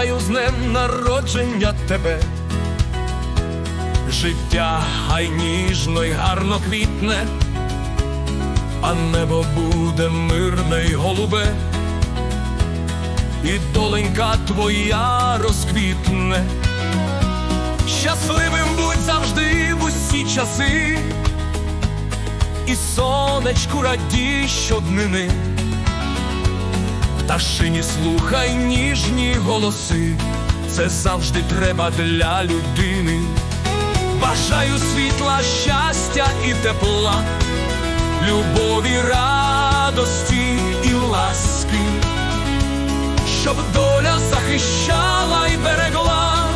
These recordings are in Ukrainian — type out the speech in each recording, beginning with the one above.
Вітаю з днем народження тебе. Життя хай ніжно й гарно квітне, а небо буде мирне й голубе, і доленька твоя розквітне. Щасливим будь завжди в усі часи, і сонечку радій щоднини. Пташині слухай ніжні голоси, це завжди треба для людини. Бажаю світла, щастя і тепла, любові, радості і ласки, щоб доля захищала і берегла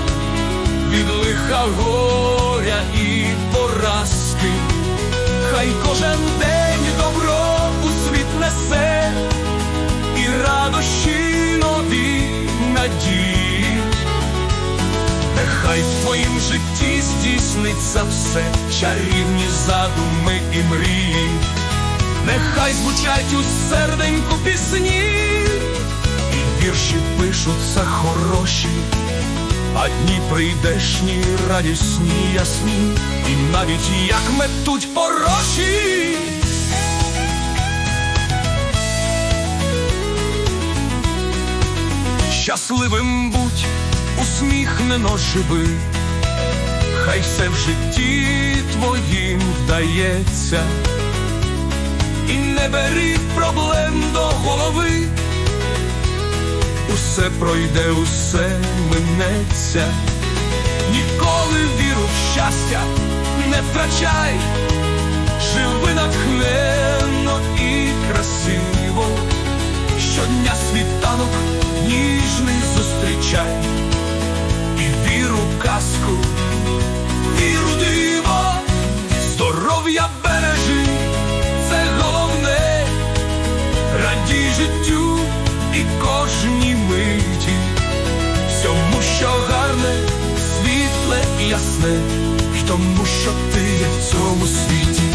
від лиха горя Нехай в твоїм житті здійсниться все, чарівні задуми і мрії, нехай звучать у серденьку пісні, і вірші пишуться хороші, а дні прийдешні, радісні, ясні, і навіть як метуть пороші. Щасливим будь, усміхнено живи, хай все в житті твоїм вдається, і не бери проблем до голови, усе пройде, усе минеться, ніколи віру в щастя не втрачай, живи натхненно і красиво. Щодня світанок ніжний зустрічай, казку, віру диво, здоров'я бережи, це головне, радій життю і кожній миті, всьому, що гарне, світле і ясне, тому, що ти є в цьому світі.